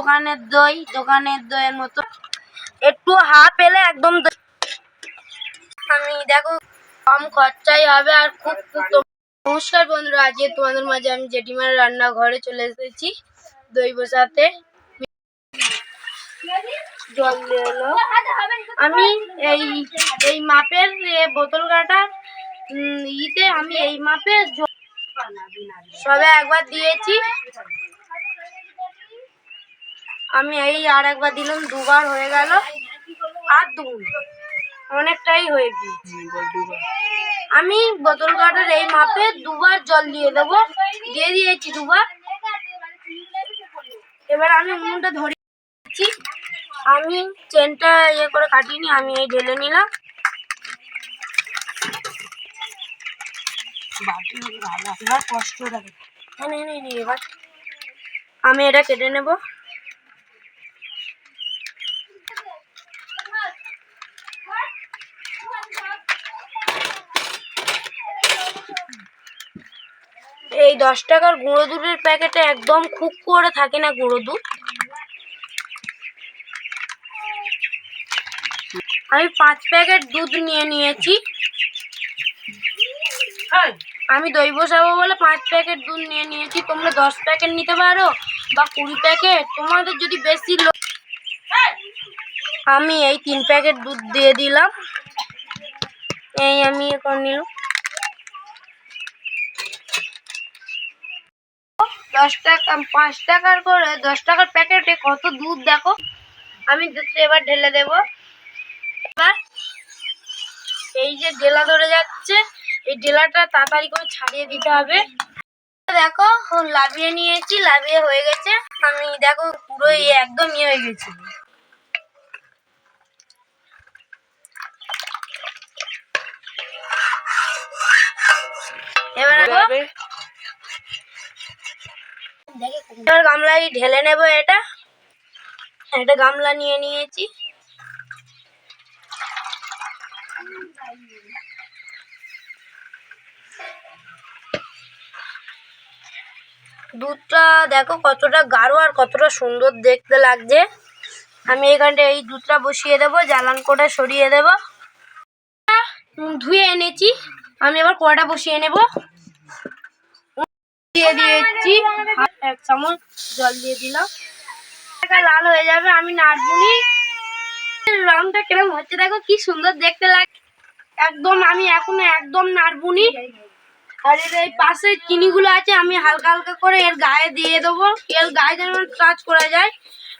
দোকানের দই, দোকানের দইয়ের মতো। একটু হাফ এলে একদম আমি দেখো কম খরচাই হবে আর খুব নমস্কার বন্ধুরা, আজকে তোমাদের মাঝে আমি জেঠিমার রান্নাঘরে চলে এসেছি দই বসাতে। জল আমি এই এই মাপের বোতল কাটার ইতে আমি এই মাপের সবে একবার দিয়েছি। আমি এই আর একবার দিলাম দুবার হয়ে গেল। আর দুগুণ অনেকটাই হয়ে গিয়েছে। আমি বোতল কাটার এই মাপে দুবার জল দিয়ে দেবো। দিয়ে দিয়েছি দুবার। এবার আমি উনুনটা ধরিয়েছি আমি চেনটা ইয়ে করে কাটিনি আমি এই ঢেলে নিলাম। কষ্ট নে, এবার আমি এটা কেটে নেব। এই দশ টাকার গুঁড়ো দুধের প্যাকেটে একদম খুব করে থাকে না গুঁড়ো দুধ? আমি পাঁচ প্যাকেট দুধ নিয়ে নিয়েছি। আমি দই বসাবো বলে পাঁচ প্যাকেট দুধ নিয়ে নিয়েছি। তোমরা দশ প্যাকেট নিতে পারো বা কুড়ি প্যাকেট। তোমাদের যদি বেশি লো- আমি এই তিন প্যাকেট দুধ দিয়ে দিলাম। এই আমি এখন নিলাম। দশ টাকা পাঁচ টাকার করে দশ টাকার প্যাকেটে কত দুধ দেখো। আমি দুধটা এবার ঢেলে দেবো। এবার এই যে ডেলা ধরে যাচ্ছে এই ডেলাটা তাড়াতাড়ি করে ছাড়িয়ে দিতে হবে। দেখো লাভিয়ে নিয়েছি লাভিয়ে হয়ে গেছে। আমি দেখো পুরো ইয়ে একদম ইয়ে হয়ে গেছে। এবার এবার গামলায় ঢেলে নেব এটা। একটা গামলা নিয়ে নিয়েছি। দুধটা দেখো কতটা গাঢ় আর কতটা সুন্দর দেখতে লাগছে। আমি এখানটা এই দুধটা বসিয়ে দেবো, জ্বালান করে সরিয়ে দেব। ধুয়ে এনেছি। আমি এবার কড়াটা বসিয়ে নেব। দিয়ে দিয়েছি এক চামচ জল দিয়ে দিলাম। লাল হয়ে যাবে, আমি নাড়বুনি রংটা কিরম হচ্ছে দেখো, কি সুন্দর দেখতে লাগে। একদম, আমি এখনও একদম নাড়বুনি আর এর এই পাশে চিনিগুলো আছে, আমি হালকা হালকা করে এর গায়ে দিয়ে দেবো। এর গায়ে যেন টাচ করা যায়,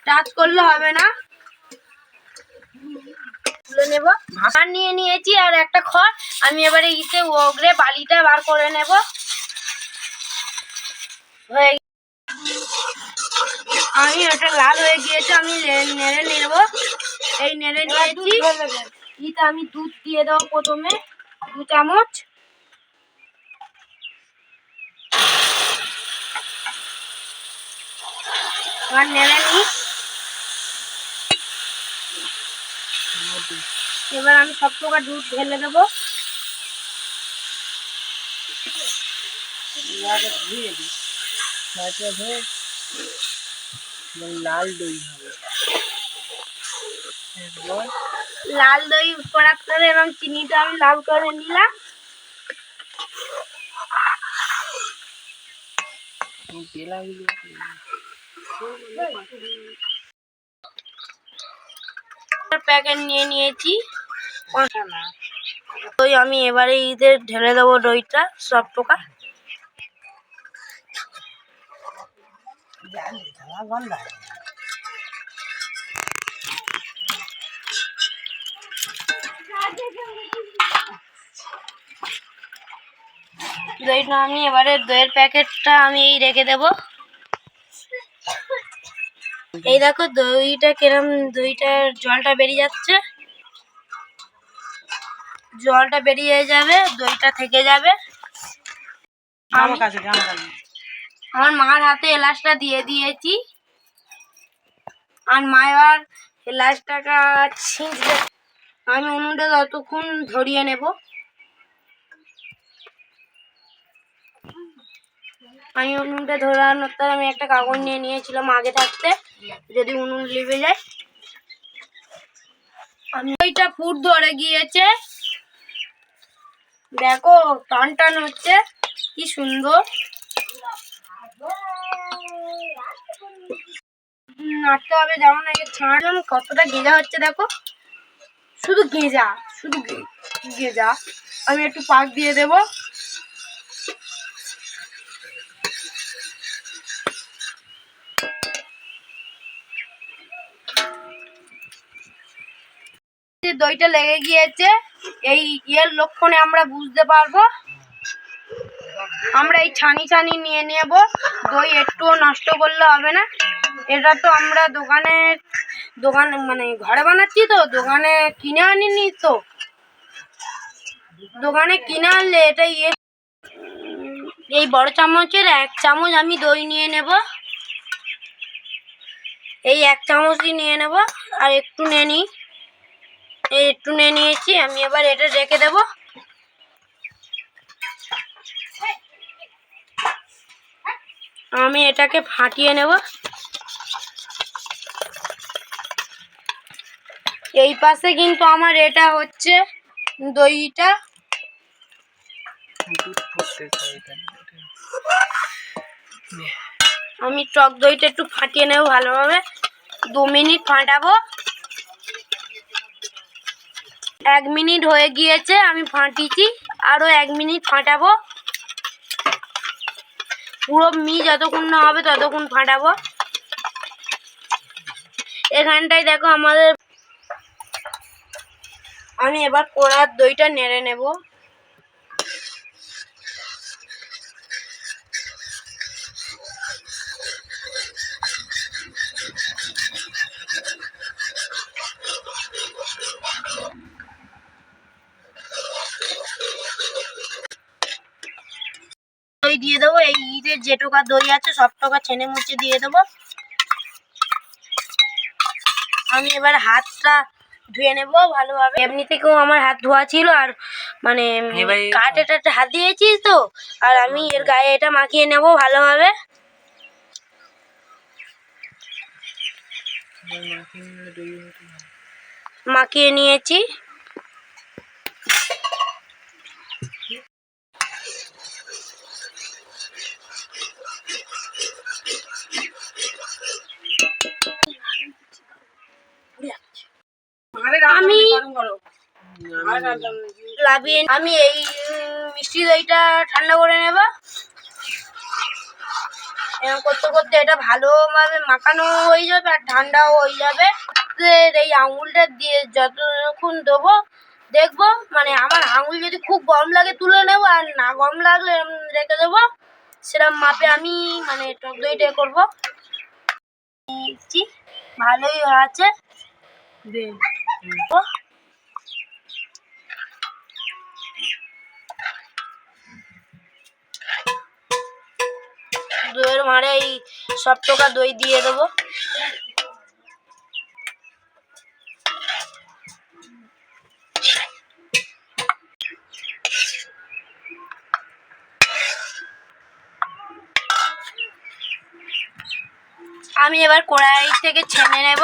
টাচ করলে হবে না। তুলে নেব। আর নিয়ে নিয়েছি আর একটা খড়। আমি এবারে ইতে ওগরে বালিটা বার করে নেব। হয়ে আমি ওটা লাল হয়ে গিয়েছে আমি নেড়ে নেব। এই নেড়ে নিয়েছি ইতে আমি দুধ দিয়ে দেবো প্রথমে দু চামচ। এবার নেড়ে নিই। এবার আমি সব প্রকার দুধ ঢেলে দেবো। লাল দই হবে। লাল দই করার করে এবং চিনিটা আমি লাল করে নিলাম। প্যাকেট নিয়ে নিয়েছি। দই আমি এবারে ঈদের ঢেলে দেবো দইটা সব প্রকার। দইটা আমি এবারে দইয়ের প্যাকেটটা আমি এই রেখে দেব। এই দেখো দইটা কিরম, দইটার জলটা বেরিয়ে যাচ্ছে। জলটা বেরিয়ে যাবে, দইটা থেকে যাবে। আমার কাছে আমার কাছে আমার মার হাতে এলাচটা দিয়ে দিয়েছি। আর মা এবার এলাচটাকা ছিঁচবে। আমি উনুনটা ততক্ষণ ধরিয়ে নেব। আমি উনুনটা ধরানোর তার আমি একটা কাগজ নিয়ে নিয়েছিলাম আগে থাকতে, যদি উনুন লিভে যায়। আমি ওইটা ফুট ধরে গিয়েছে। দেখো টান টান হচ্ছে, কি সুন্দর। নাড়তে হবে যেমন আগে ছাড়লাম কতটা গেজা হচ্ছে দেখো। শুধু গেজা শুধু গেজা। আমি একটু পাক দিয়ে দেবো। দইটা লেগে গিয়েছে, এই ইয়ের লক্ষণে আমরা বুঝতে পারব। আমরা এই ছানি ছানি নিয়ে নেব। দই একটুও নষ্ট করলে হবে না। এটা তো আমরা দোকানে, দোকান মানে ঘরে বানাচ্ছি তো, দোকানে কিনে আনিনি তো। দোকানে কিনে আনলে এটা ইয়ে এই বড় চামচের এক চামচ আমি দই নিয়ে নেব। এই এক চামচই নিয়ে নেব। আর একটু নিয়ে নিই এই একটু নিয়ে নিয়েছি, আমি এবার এটা রেখে দেব। আমি এটাকে ফাটিয়ে নেব। এই পাশে কিন্তু আমার এটা হচ্ছে দইটা। আমি টক দইটা একটু ফাটিয়ে নেব ভালোভাবে। দু মিনিট ফাটাবো। এক মিনিট হয়ে গিয়েছে, আমি ফাটিয়েছি। আরও এক মিনিট ফাটাবো। পুরো মি যতক্ষণ না হবে ততক্ষণ ফাটাবো। এখানটায় দেখো আমাদের আমি এবার কোড়ার দইটা নেড়ে নেব। দই দিয়ে দেবো। এই ঈদের যে টোকা দই আছে সব টোকা ছেনে মুছে দিয়ে দেবো। আমি এবার হাতটা ধুয়ে নেব ভালোভাবে। এমনি থেকেও আমার হাত ধোয়া ছিল আর মানে এবারে- কাটে টাটে হাত দিয়েছি তো আর আমি এর গায়ে এটা মাখিয়ে নেব ভালোভাবে। মাখিয়ে নিয়েছি আমি আমি এই মিষ্টি দইটা ঠান্ডা করে নেব। এরকম করতে করতে এটা ভালোভাবে মাখানো হয়ে যাবে আর ঠান্ডাও হয়ে যাবে। এই আঙুলটা দিয়ে যতক্ষণ দেবো দেখব মানে আমার আঙুল যদি খুব গরম লাগে তুলে নেব আর না গরম লাগলে রেখে দেবো। সেরকম মাপে আমি মানে টক দইটা করব। ভালোই আছে দইয়ের মারে এই সব টোকা দই দিয়ে দেবো। আমি এবার কড়াই থেকে ছেনে নেব।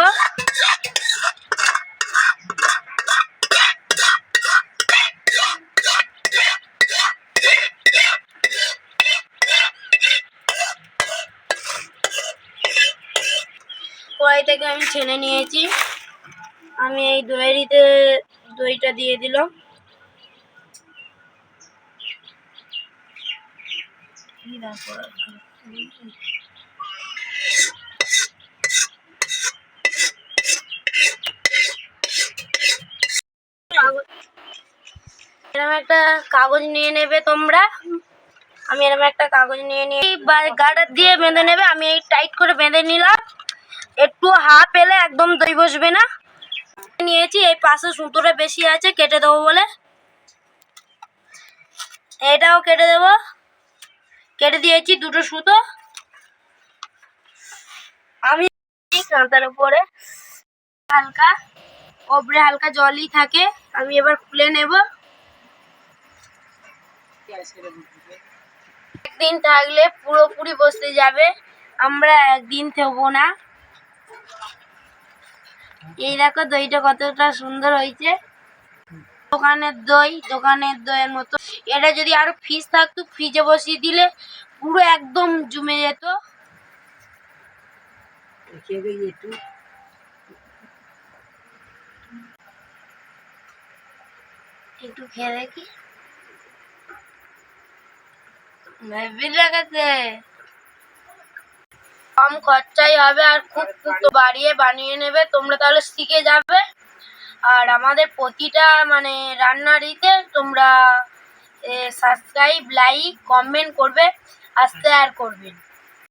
থেকে আমি ছেনে নিয়েছি। আমি এই দইয়েরিতে দইটা দিয়ে দিলাম। এরকম একটা কাগজ নিয়ে নেবে তোমরা। আমি এরকম একটা কাগজ নিয়ে নিয়ে গার্ডার দিয়ে বেঁধে নেবে। আমি এই টাইট করে বেঁধে নিলাম। একটু হাফ এলে একদম দই বসবে না। নিয়েছি, এই পাশে সুতোটা বেশি আছে, কেটে দেবো বলে। এটাও কেটে দেবো। কেটে দিয়েছি দুটো সুতো। আমি কাঁথার উপরে। হালকা ওপরে হালকা জলই থাকে। আমি এবার খুলে নেব। একদিন থাকলে পুরোপুরি বসতে যাবে। আমরা একদিন থাকব না। এই দেখো দইটা কতটা সুন্দর হয়েছে। দোকানের দই দোকানের দইয়ের মতো। এটা যদি আরও ফ্রিজ থাকতো ফ্রিজে বসিয়ে দিলে পুরো একদম জমে যেত। একটু। খেয়ে দেখি। হেভি লাগাচ্ছে কম খরচাই হবে আর খুব খুব বাড়িয়ে বানিয়ে নেবে। তোমরা তাহলে শিখে যাবে। আর আমাদের প্রতিটা মানে রান্নারিতে তোমরা সাবস্ক্রাইব লাইক কমেন্ট করবে আর শেয়ার করবে।